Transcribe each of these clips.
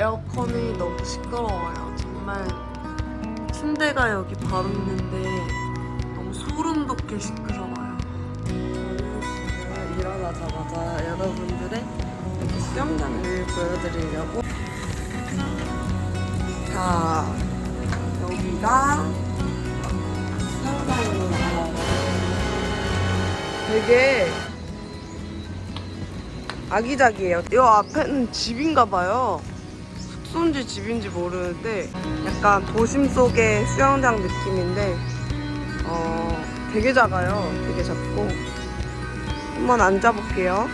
에어컨이 너무 시끄러워요. 정말 침대가 여기 바로 있는데 너무 소름 돋게 시끄러워요. 저는 지금 일어나자마자 여러분들의 수영장을 보여드리려고 자 여기가 수영장입니다. 되게 아기자기해요. 이 앞에는 집인가 봐요. 숙소인지 집인지 모르는데 약간 도심 속의 수영장 느낌인데 어 되게 작아요. 되게 작고 한번 앉아볼게요.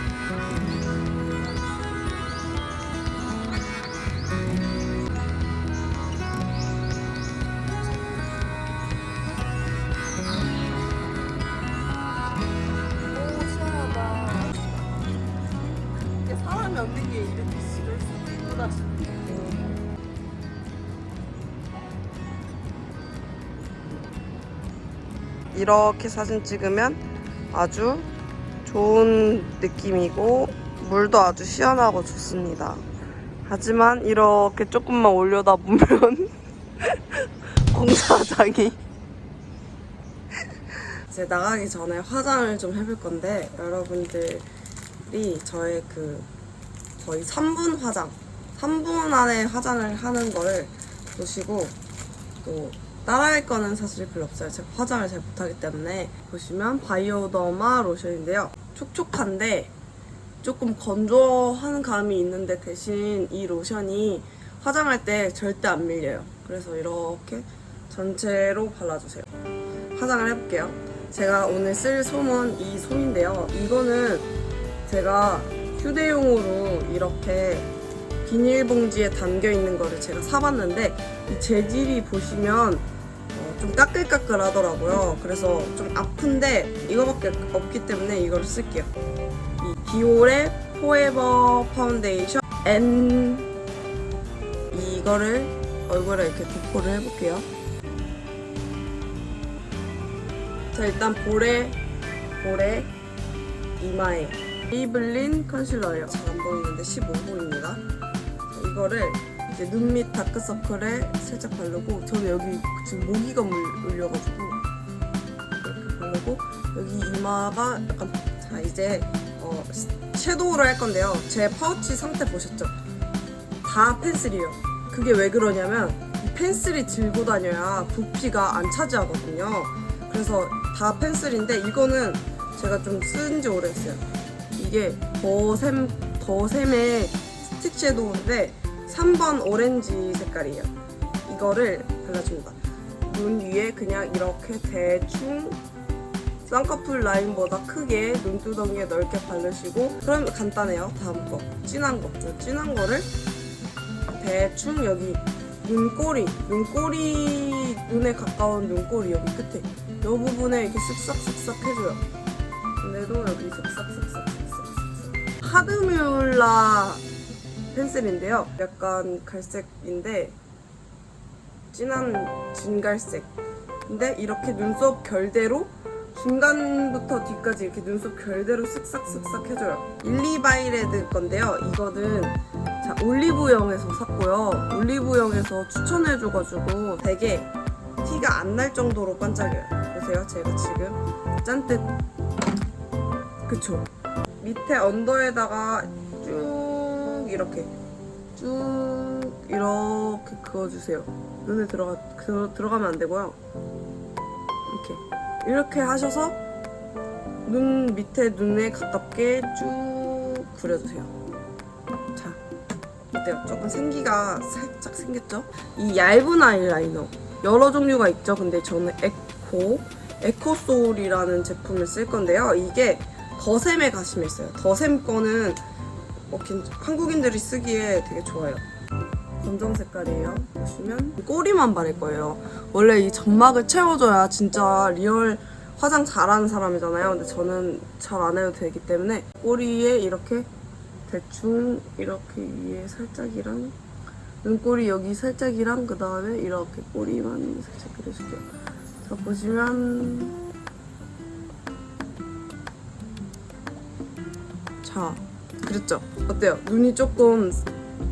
이렇게 사진 찍으면 아주 좋은 느낌이고 물도 아주 시원하고 좋습니다. 하지만 이렇게 조금만 올려다 보면 공사장이 이제 나가기 전에 화장을 좀 해볼 건데 여러분들이 저의 그 거의 3분 화장 3분 안에 화장을 하는 걸 보시고 또 따라할 거는 사실 별로 없어요. 제가 화장을 잘 못하기 때문에. 보시면 바이오더마 로션인데요. 촉촉한데 조금 건조한 감이 있는데 대신 이 로션이 화장할 때 절대 안 밀려요. 그래서 이렇게 전체로 발라주세요. 화장을 해볼게요. 제가 오늘 쓸 솜은 이 솜인데요. 이거는 제가 휴대용으로 이렇게 비닐봉지에 담겨 있는 거를 제가 사봤는데 이 재질이 보시면 어, 좀 까끌까끌 하더라고요. 그래서 좀 아픈데 이거밖에 없기 때문에 이거를 쓸게요. 이 디올의 포에버 파운데이션 N 이거를 얼굴에 이렇게 도포를 해볼게요. 자 일단 볼에 볼에 이마에 메이블린 컨실러예요. 잘 안 보이는데 15호입니다. 이거를 이제 눈 밑 다크서클에 살짝 바르고 저는 여기 지금 모기가 물- 물려가지고 이렇게 바르고 여기 이마가 약간 자 이제 어, 섀도우를 할 건데요. 제 파우치 상태 보셨죠? 다 펜슬이에요. 그게 왜 그러냐면 이 펜슬이 들고 다녀야 부피가 안 차지하거든요. 그래서 다 펜슬인데 이거는 제가 좀 쓴 지 오래됐어요. 이게 더샘 더샘의 스틱 섀도우인데 3번 오렌지 색깔이에요. 이거를 발라줍니다. 눈 위에 그냥 이렇게 대충 쌍꺼풀 라인보다 크게 눈두덩이에 넓게 바르시고 그럼 간단해요. 다음 거 진한 거. 저 진한 거를 대충 여기 눈꼬리, 눈꼬리 눈에 가까운 눈꼬리 여기 끝에 이 부분에 이렇게 쓱싹쓱싹 해줘요. 근데도 여기 쓱싹쓱싹쓱싹쓱 하드뮬라 펜슬인데요. 약간 갈색인데 진한 진갈색. 근데 이렇게 눈썹 결대로 중간부터 뒤까지 이렇게 눈썹 결대로 쓱싹쓱싹 해줘요. 일리바이레드 건데요. 이거는 자, 올리브영에서 샀고요. 올리브영에서 추천해줘가지고 되게 티가 안 날 정도로 반짝여요. 보세요. 제가 지금 잔뜩 그쵸? 밑에 언더에다가 쭉 이렇게 쭉 이렇게 그어주세요. 눈에 들어가 들, 들어가면 안 되고요. 이렇게 이렇게 하셔서 눈 밑에 눈에 가깝게 쭉 그려주세요. 자, 어때요? 조금 생기가 살짝 생겼죠? 이 얇은 아이라이너 여러 종류가 있죠. 근데 저는 에코 에코소울이라는 제품을 쓸 건데요. 이게 더샘에 가심에 있어요. 더샘 거는 어, 괜- 한국인들이 쓰기에 되게 좋아요. 검정 색깔이에요. 보시면 꼬리만 바를 거예요. 원래 이 점막을 채워줘야 진짜 리얼 화장 잘하는 사람이잖아요. 근데 저는 잘 안 해도 되기 때문에 꼬리에 이렇게 대충 이렇게 위에 살짝이랑 눈꼬리 여기 살짝이랑 그 다음에 이렇게 꼬리만 살짝 그려줄게요. 자 보시면 자 그랬죠? 어때요? 눈이 조금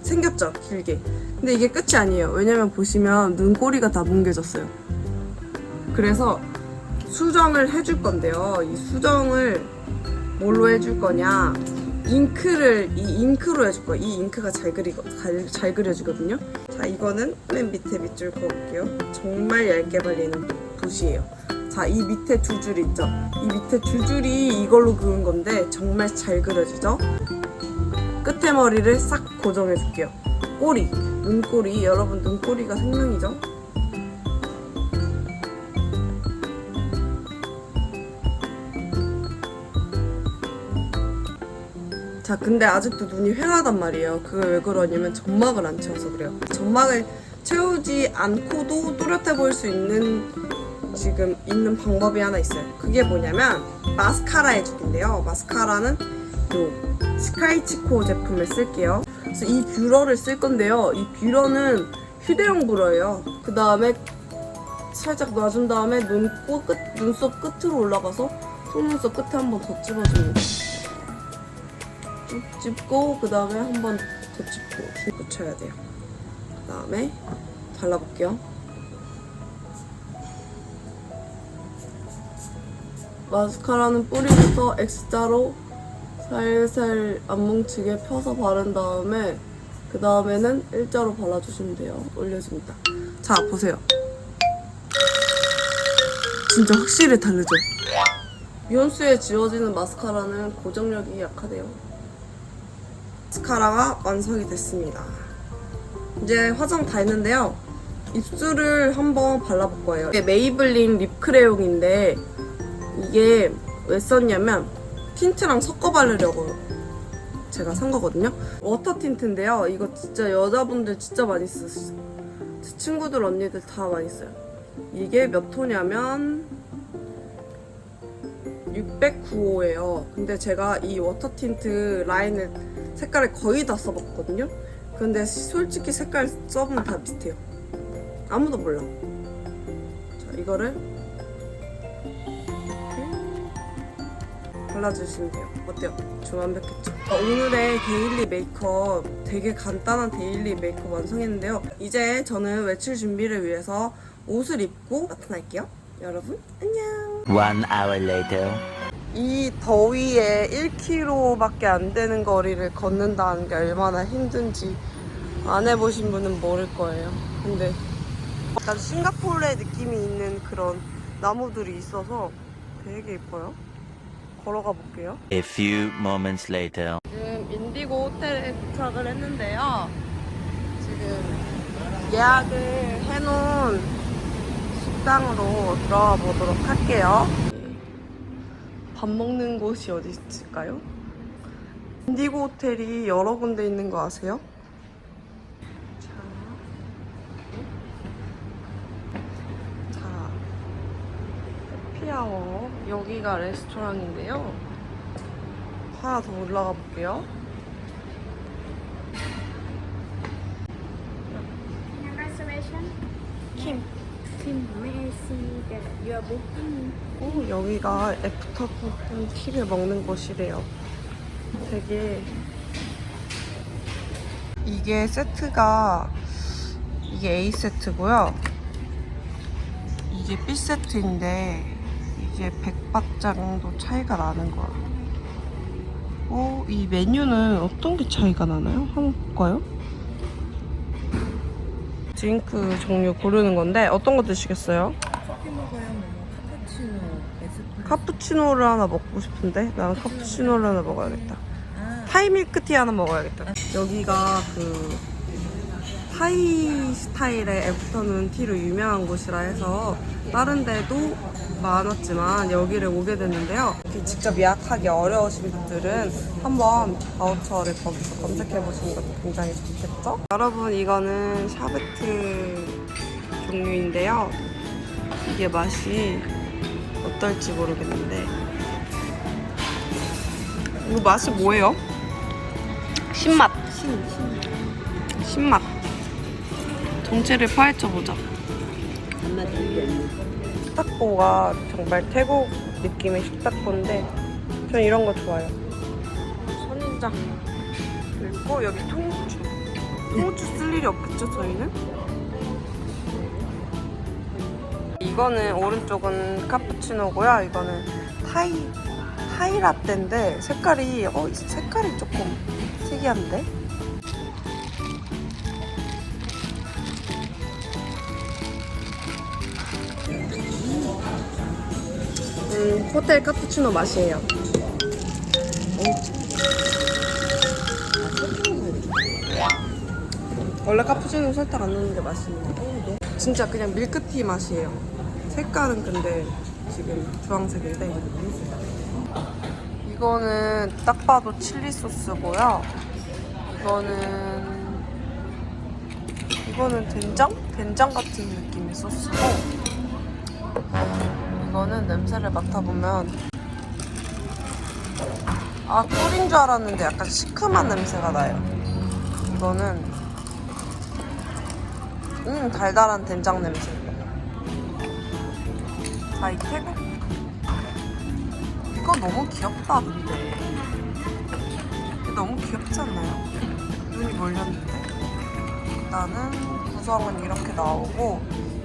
생겼죠 길게. 근데 이게 끝이 아니에요. 왜냐면 보시면 눈꼬리가 다 뭉개졌어요. 그래서 수정을 해줄 건데요. 이 수정을 뭘로 해줄 거냐? 잉크를 이 잉크로 해줄 거예요. 이 잉크가 잘 그리고 잘, 잘 그려지거든요. 자 이거는 맨 밑에 밑줄 그어볼게요. 정말 얇게 발리는 붓이에요 자 이 밑에 두 줄 있죠? 이 밑에 두 줄이 이걸로 그은 건데 정말 잘 그려지죠? 끝에 머리를 싹 고정해 줄게요. 꼬리 눈꼬리. 여러분 눈꼬리가 생명이죠? 자 근데 아직도 눈이 휑하단 말이에요. 그게 왜 그러냐면 점막을 안 채워서 그래요. 점막을 채우지 않고도 또렷해 보일 수 있는 지금 있는 방법이 하나 있어요. 그게 뭐냐면 마스카라 해줄인데요. 마스카라는 요 스카이치코 제품을 쓸게요. 그래서 이 뷰러를 쓸 건데요. 이 뷰러는 휴대용 뷰러예요. 그 다음에 살짝 놔준 다음에 눈꼬 끝, 눈썹 끝으로 올라가서 속눈썹 끝에 한번더 찝어줍니다. 쭉 찝고 그 다음에 한번더 찝고 힘 붙여야 돼요. 그 다음에 발라볼게요. 마스카라는 뿌리부터 X자로 살살 안 뭉치게 펴서 바른 다음에 그 다음에는 일자로 발라주시면 돼요. 올려줍니다. 자 보세요. 진짜 확실히 다르죠? 미온수에 지워지는 마스카라는 고정력이 약하대요. 마스카라가 완성이 됐습니다. 이제 화장 다 했는데요. 입술을 한번 발라볼 거예요. 이게 메이블린 립 크레용인데 이게 왜 썼냐면 틴트랑 섞어 바르려고 제가 산 거거든요. 워터 틴트인데요. 이거 진짜 여자분들 진짜 많이. 제 친구들 언니들 다 많이 써요. 이게 몇 호냐면 609호예요. 근데 제가 이 워터 틴트 라인을 색깔을 거의 다 써봤거든요. 근데 솔직히 색깔 써보면 다 비슷해요. 아무도 몰라. 자, 이거를 발라주시면 돼요. 어때요? 좀 완벽했죠? 어, 오늘의 데일리 메이크업 되게 간단한 데일리 메이크업 완성했는데요. 이제 저는 외출 준비를 위해서 옷을 입고 나타날게요. 여러분 안녕. One hour later. 이 더위에 1km밖에 안 되는 거리를 걷는다는 게 얼마나 힘든지 안 해보신 분은 모를 거예요. 근데 약간 싱가포르의 느낌이 있는 그런 나무들이 있어서 되게 예뻐요. 걸어가 볼게요. A few moments later. 지금 인디고 호텔에 도착을 했는데요. 지금 예약을 해놓은 식당으로 들어가 보도록 할게요. 밥 먹는 곳이 어디 있을까요? 인디고 호텔이 여러 군데 있는 거 아세요? 자, 자, 해피아워 여기가 레스토랑인데요. 하나 더 올라가 볼게요. are booking? 오, 여기가 애프터푸드 티를 먹는 곳이래요. 되게 이게 세트가 이게 A 세트고요. 이게 B 세트인데 이게 100박 정도 차이가 나는 거야. 어, 이 메뉴는 어떤 게 차이가 나나요? 한번 볼까요? 드링크 종류 고르는 건데 어떤 거 드시겠어요? 카푸치노를 하나 먹고 싶은데 나는 카푸치노를 하나 먹어야겠다. 타이밀크티 하나 먹어야겠다. 여기가 그 타이 스타일의 애프터눈 티로 유명한 곳이라 해서 다른 데도 많았지만 여기를 오게 됐는데요. 이렇게 직접 예약하기 어려우신 분들은 한번 바우처를 거기서 검색해 보시는 것도 굉장히 좋겠죠? 여러분 이거는 샤베트 종류인데요. 이게 맛이 어떨지 모르겠는데 이거 맛이 뭐예요? 신맛 신, 신맛 정체를 파헤쳐 보자 식탁보가 정말 태국 느낌의 식탁보인데 전 이런 거 좋아요 선인장 그리고 여기 통주 홍주 쓸 일이 없겠죠 저희는? 이거는 오른쪽은 카푸치노고요. 이거는 타이 타이 라떼인데 색깔이 어 색깔이 조금 특이한데? 음 호텔 카푸치노 맛이에요. 원래 카푸치노 설탕 안 넣는 게 맛있는데. 진짜 그냥 밀크티 맛이에요. 색깔은 근데 지금 주황색인데. 이거는 딱 봐도 칠리 소스고요. 이거는 이거는 된장? 된장 같은 느낌의 소스고 이거는 냄새를 맡아보면 아 꿀인 줄 알았는데 약간 시큼한 냄새가 나요 이거는 음 달달한 된장 냄새. 자, 이 태국 이거 너무 귀엽다 근데 너무 귀엽지 않나요? 눈이 몰렸는데 일단은 구성은 이렇게 나오고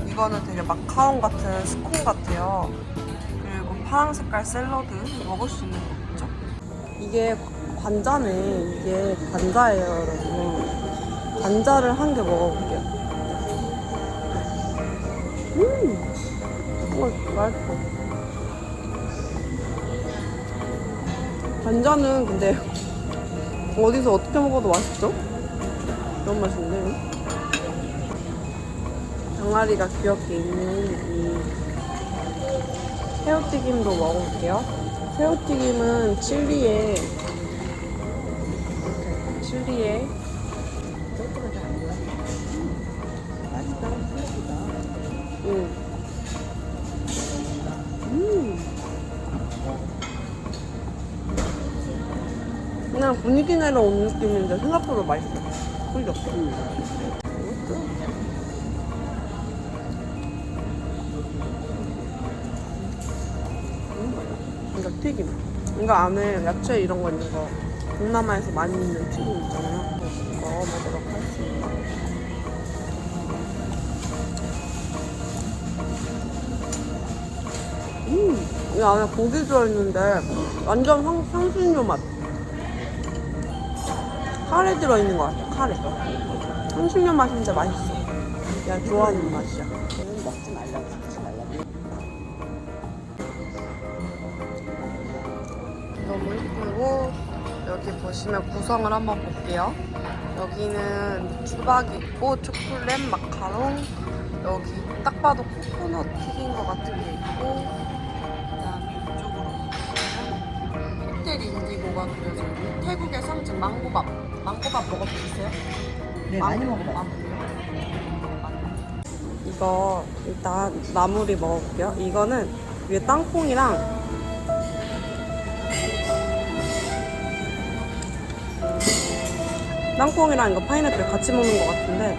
이거는 되게 마카롱 같은 스콘 같아요. 파랑 색깔 샐러드 먹을 수 있는 거 있죠? 이게 관자네. 이게 관자예요, 여러분. 관자를 한 개 먹어볼게요. 음, 어, 맛있어. 관자는 근데 어디서 어떻게 먹어도 맛있죠? 너무 맛있네. 병아리가 귀엽게 있는 이 새우튀김도 먹어볼게요. 새우튀김은 칠리에 칠리에 음. 음. 그냥 분위기 내러 온 느낌인데 생각보다 맛있어. 풀려. 이거 튀김. 이거 안에 야채 이런 거 있는 거 동남아에서 많이 있는 튀김 있잖아요. 먹어보도록 하겠습니다. 음, 이 안에 고기 들어있는데 완전 향, 향신료 맛. 카레 들어있는 것 같아, 카레. 향신료 맛인데 맛있어. 그냥 좋아하는 맛이야. 말라고 먹지 말라고. 여기 보시면 구성을 한번 볼게요. 여기는 수박 있고 초콜릿, 마카롱 여기 딱 봐도 코코넛 튀긴 것 같은 게 있고 그다음에 이쪽으로 보시면 호텔 인디고가 그려져 있는 태국의 상징 망고밥 망고밥 먹어보셨어요? 네, 많이 먹어봤어요. 이거 일단 나물이 먹어볼게요. 이거는 위에 땅콩이랑 땅콩이랑 이거 파인애플 같이 먹는 것 같은데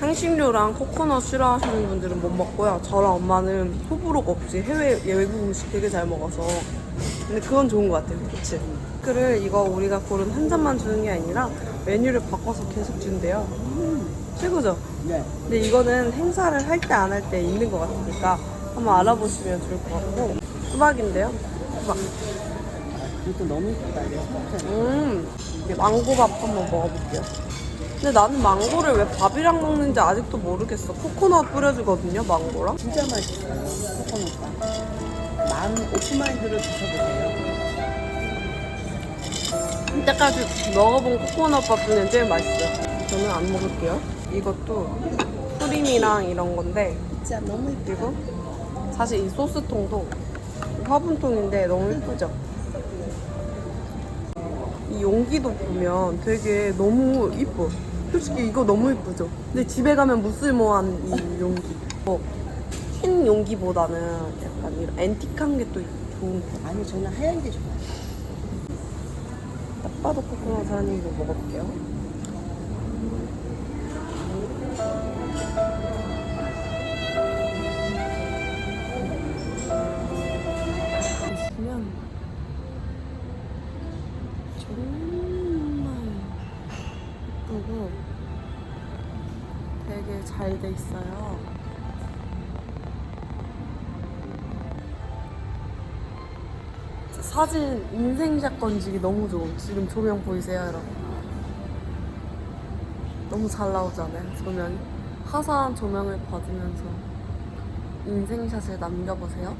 향신료랑 코코넛 싫어하시는 분들은 못 먹고요. 저랑 엄마는 호불호가 없이 해외 외국 음식 되게 잘 먹어서 근데 그건 좋은 것 같아요. 그치? 그를 이거 우리가 고른 한 잔만 주는 게 아니라 메뉴를 바꿔서 계속 준대요. 최고죠? 네. 근데 이거는 행사를 할 때 안 할 때 있는 것 같으니까 한번 알아보시면 좋을 것 같고 수박인데요. 수박. 이것도 너무 이쁘다. 스포츠. 음, 이제 망고밥 한번 먹어볼게요. 근데 나는 망고를 왜 밥이랑 먹는지 아직도 모르겠어. 코코넛 뿌려주거든요, 망고랑. 진짜 맛있어요. 코코넛밥. 마음 오픈마인드로 드셔보세요. 이때까지 먹어본 코코넛 밥 중에 제일 맛있어요. 저는 안 먹을게요. 이것도 프림이랑 이런 건데 진짜 너무 이쁘. 그리고 사실 이 소스통도 화분통인데 너무 예쁘죠? 이 용기도 보면 되게 너무 이뻐. 솔직히 이거 너무 이쁘죠? 근데 집에 가면 무쓸모한 이 용기. 뭐, 흰 용기보다는 약간 이런 앤틱한 게 또 좋은 거. 아니 저는 하얀 게 좋아요. 딱 봐도 코코넛 하는 거 먹어볼게요. 예쁘고 되게 잘 돼 있어요. 사진 인생샷 건지기 너무 좋아. 지금 조명 보이세요, 여러분? 너무 잘 나오잖아요, 조명이. 화사한 조명을 받으면서 인생샷을 남겨보세요.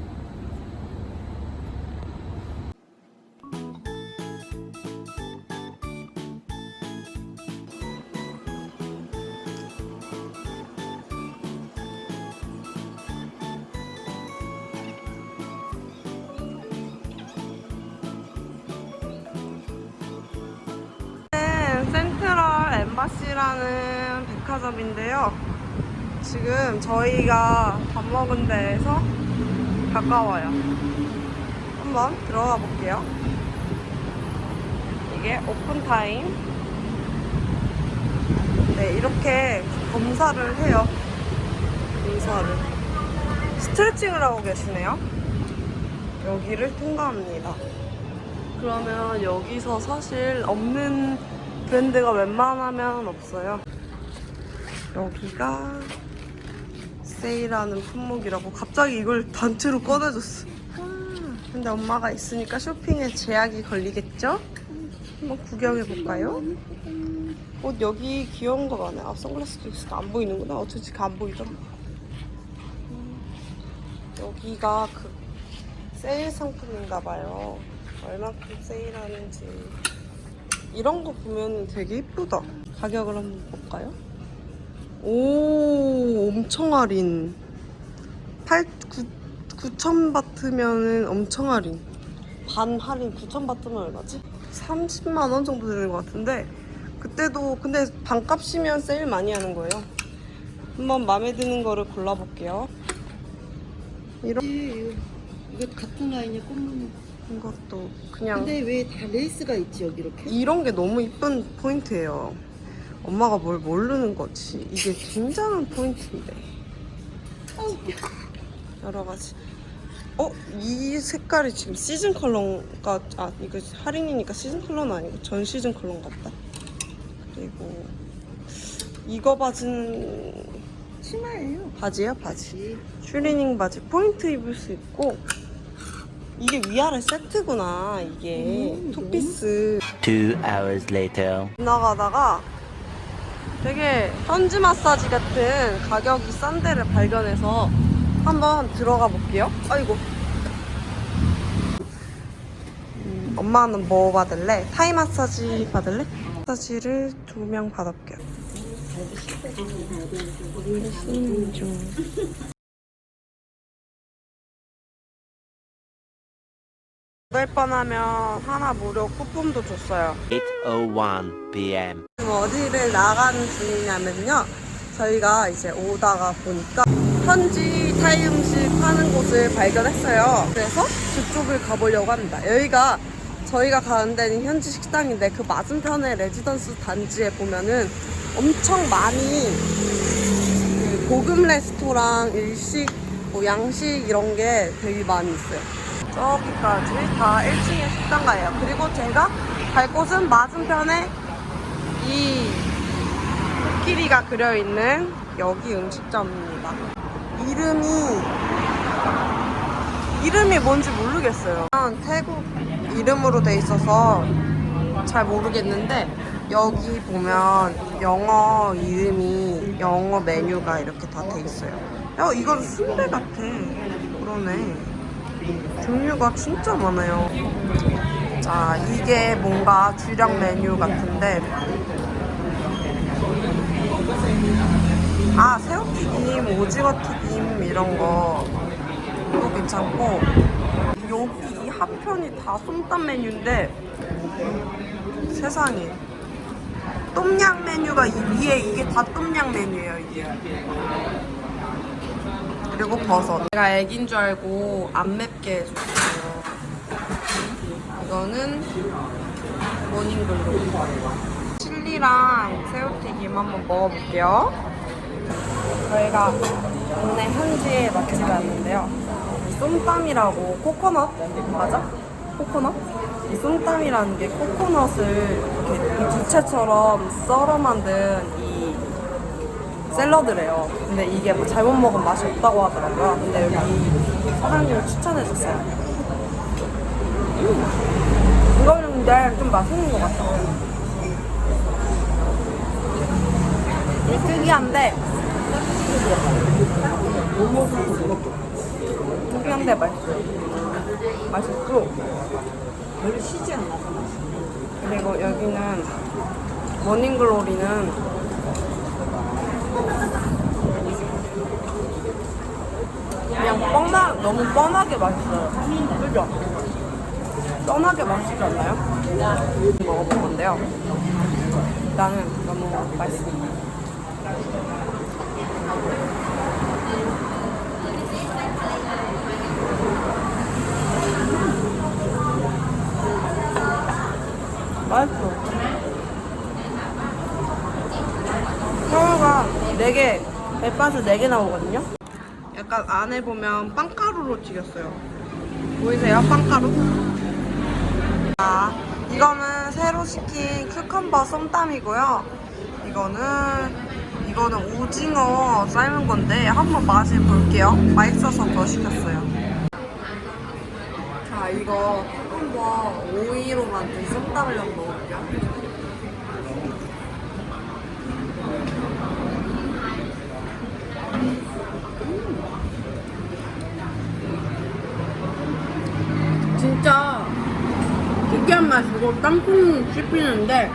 지금 저희가 밥 먹은 데에서 가까워요. 한번 들어가 볼게요. 이게 오픈타임. 네, 이렇게 검사를 해요. 검사를. 스트레칭을 하고 계시네요. 여기를 통과합니다. 그러면 여기서 사실 없는 브랜드가 웬만하면 없어요. 여기가 세일하는 품목이라고 갑자기 이걸 단체로 꺼내줬어. 아, 근데 엄마가 있으니까 쇼핑에 제약이 걸리겠죠? 한번 구경해 볼까요? 옷 여기 귀여운 거 많아요. 아, 선글라스도 있어. 안 보이는구나. 어쩐지 안 보이더라. 음, 여기가 그 세일 상품인가 봐요. 얼마큼 세일하는지. 이런 거 보면 되게 이쁘다. 가격을 한번 볼까요? 오, 엄청 할인. 8, 9, 9,000바트면은 엄청 할인. 반 할인 9,000바트면 얼마지? 30만 원 정도 되는 것 같은데, 그때도, 근데 반값이면 세일 많이 하는 거예요. 한번 마음에 드는 거를 골라볼게요. 이런 이거, 이거 같은 라인의 꽃무늬. 것도 그냥. 근데 왜 다 레이스가 있지 여기 이렇게? 이런 게 너무 이쁜 포인트예요. 엄마가 뭘 모르는 거지. 이게 굉장한 포인트인데. 여러 가지. 어? 이 색깔이 지금 시즌 컬러가, 아, 이거 할인이니까 시즌 컬러는 아니고 전 시즌 컬러인 것 같다. 그리고 이거 바지는 치마예요. 바지야, 바지. 이 슈리닝 바지 포인트 입을 수 있고 이게 위아래 세트구나, 이게. 음, 투피스. Two hours later. 지나가다가 되게 현지 마사지 같은 가격이 싼 데를 발견해서 한번 들어가 볼게요. 아이고. 음, 엄마는 뭐 받을래? 타이 마사지 받을래? 마사지를 두 명 받을게요. 쉬는 중. 여덟 번 하면 하나 무료 쿠폰도 줬어요. 8:01 p.m. 지금 어디를 나가는 중이냐면요. 저희가 이제 오다가 보니까 현지 타이 음식 파는 곳을 발견했어요. 그래서 그쪽을 가보려고 합니다. 여기가 저희가 가는 데는 현지 식당인데 그 맞은편에 레지던스 단지에 보면은 엄청 많이 그 고급 레스토랑, 일식, 뭐 양식 이런 게 되게 많이 있어요. 저기까지 다 1층의 식당가예요. 그리고 제가 갈 곳은 맞은편에 이 코끼리가 그려있는 여기 음식점입니다. 이름이 이름이 뭔지 모르겠어요. 태국 이름으로 돼 있어서 잘 모르겠는데 여기 보면 영어 이름이 영어 메뉴가 이렇게 다 돼 있어요. 야 이건 순대 같아. 그러네. 종류가 진짜 많아요. 자, 이게 뭔가 주력 메뉴 같은데. 아, 새우튀김, 오징어 튀김 이런 거도 괜찮고. 여기 이 하편이 다 솜땀 메뉴인데 세상에 똠양 메뉴가 이 위에 이게 다 똠양 메뉴예요 이게 그리고 버섯 제가 애긴 줄 알고 안 맵게 해줬어요. 이거는 모닝글로 칠리랑 새우튀김 한번 먹어볼게요. 저희가 동네 현지의 맛집에 왔는데요. 쏨땀이라고 코코넛? 맞아? 코코넛? 이 쏨땀이라는 게 코코넛을 이렇게 이 부채처럼 썰어 만든 이 샐러드래요. 근데 이게 뭐 잘못 먹으면 맛이 없다고 하더라고요. 근데 여기 사장님이 추천해줬어요. 음. 이거는 근데 좀 맛있는 것 같아요. 이 특이한데 특이한데 맛있어요. 맛있고 별로 쉬지 않아. 그리고 여기는 모닝글로리는 그냥 뻔하, 너무 뻔하게 맛있어요. 그죠? 뻔하게 맛있지 않나요? 먹어볼 건데요. 나는 너무 맛있습니다. 맛있어. 새우가 4개, 백반수 4개 나오거든요? 약간 안에 보면 빵가루로 튀겼어요. 보이세요? 빵가루? 아, 이거는 새로 시킨 큐컴버 쏨땀이고요. 이거는, 이거는 오징어 삶은 건데 한번 맛을 볼게요. 맛있어서 더 시켰어요. 자, 이거 큐컴버 오이로 만든 쏨땀을 한번 먹어볼게요. 진짜 특이한 맛이고 땅콩 씹히는데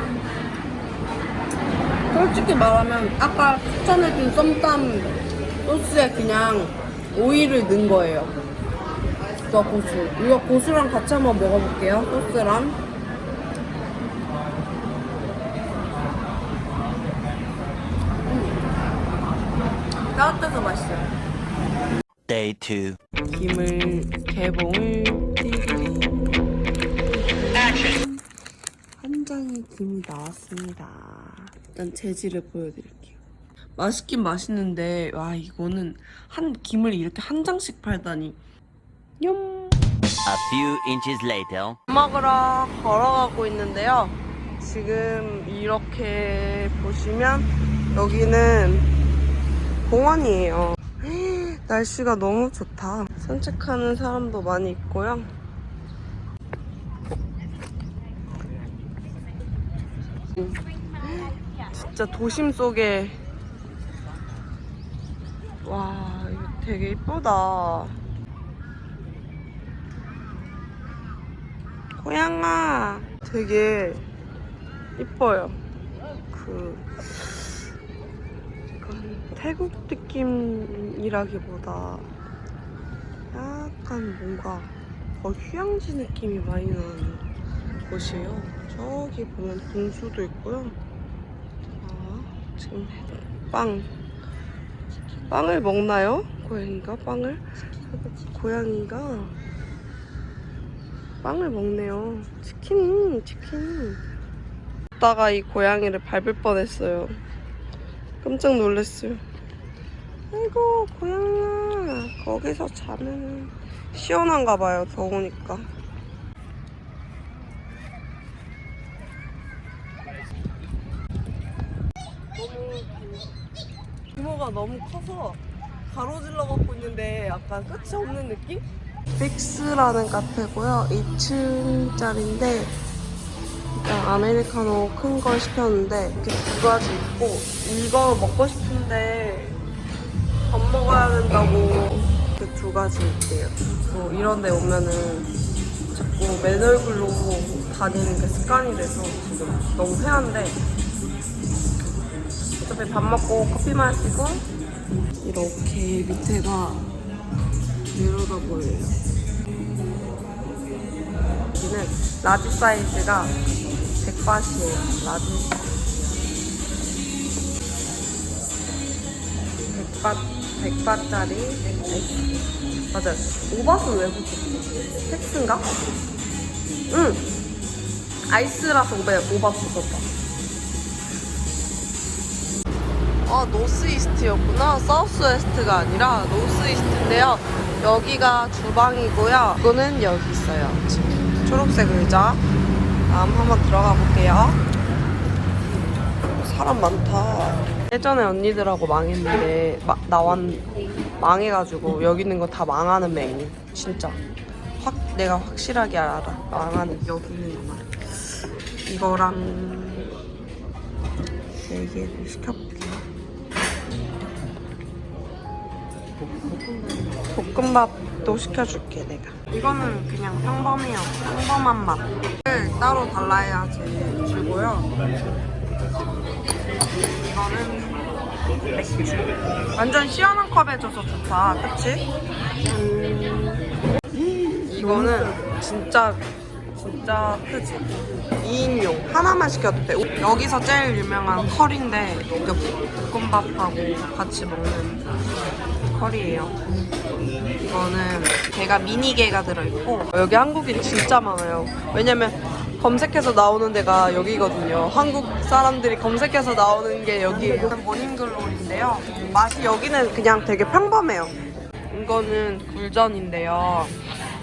솔직히 말하면 아까 추천해준 썸땀 소스에 그냥 오이를 넣은 거예요. 저 고수. 이거 고수랑 같이 한번 먹어볼게요. 소스랑. 음. 따뜻해서 맛있어요. Day 2. 김을 개봉을 한 장의 김이 나왔습니다. 일단 재질을 보여드릴게요. 맛있긴 맛있는데 와 이거는 한 김을 이렇게 한 장씩 팔다니. 냠. A few inches later. 밥 먹으러 걸어가고 있는데요. 지금 이렇게 보시면 여기는 공원이에요. 날씨가 너무 좋다. 산책하는 사람도 많이 있고요. 진짜 도심 속에 와 이거 되게 이쁘다. 고양아 되게 이뻐요. 그 약간 태국 느낌이라기보다 약간 뭔가 더 휴양지 느낌이 많이 나는 곳이에요. 저기 보면 분수도 있고요. 자, 지금 빵 빵을 먹나요? 고양이가 빵을 고양이가 빵을 먹네요. 치킨, 치킨. 다가 이 고양이를 밟을 뻔했어요. 깜짝 놀랐어요. 아이고 고양아 거기서 자면 시원한가 봐요. 더우니까. 너무 규모가 너무 커서 가로질러 갖고 있는데 약간 끝이 없는 느낌? 빅스라는 카페고요. 2층짜리인데 일단 아메리카노 큰 걸 시켰는데 이렇게 두 가지 있고 이거 먹고 싶은데 밥 먹어야 된다고 이렇게 두 가지 있대요. 뭐 이런 데 오면은 자꾸 맨 얼굴로 다니는 게 습관이 돼서 지금 너무 회한데 어차피 밥 먹고 커피 마시고 이렇게 밑에가 내려다 보여요. 여기는 라지 사이즈가 100바트예요. 라지. 100바, 100바트짜리 아이스. 맞아요. 5바트 왜 붙였지? 팩스인가? 응. 아이스라서 500, 5바트 썼다. 아, 노스 이스트였구나. 사우스 웨스트가 아니라 노스 이스트인데요. 여기가 주방이고요. 이거는 여기 있어요. 지금 초록색 의자. 다음 한번 들어가 볼게요. 사람 많다. 예전에 언니들하고 망했는데 마, 나왔 망해가지고 여기 있는 거 다 망하는 메뉴. 진짜 확 내가 확실하게 알아. 망하는 여기 있는 거 말이야. 이거랑 네 개를 시켜볼 볶음밥도 시켜줄게 내가. 이거는 그냥 평범해요. 평범한 맛. 따로 달라야지 주고요. 이거는 맥주. 완전 시원한 컵에 줘서 좋다. 그치? 음, 이거는 진짜 진짜 크지. 2인용 하나만 시켜도 돼. 여기서 제일 유명한 컬인데 볶음밥하고 같이 먹는 컬이에요. 이거는 걔가 미니게가 들어있고 여기 한국인 진짜 많아요. 왜냐면 검색해서 나오는 데가 여기거든요. 한국 사람들이 검색해서 나오는 게 여기예요. 모닝글로리인데요. 맛이 여기는 그냥 되게 평범해요. 이거는 굴전인데요.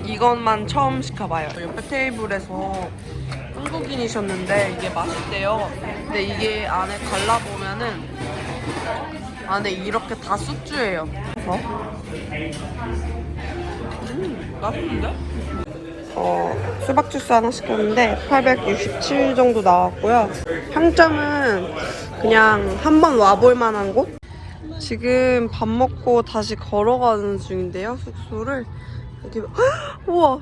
이것만 처음 시켜봐요. 옆에 테이블에서 한국인이셨는데 이게 맛있대요. 근데 이게 안에 갈라보면은 안에 이렇게 다 숙주예요. 그래서 음, 맛있는데? 어, 수박 주스 하나 시켰는데 867 정도 나왔고요. 평점은 그냥 한번 와볼 만한 곳? 지금 밥 먹고 다시 걸어가는 중인데요, 숙소를. 헉! 우와!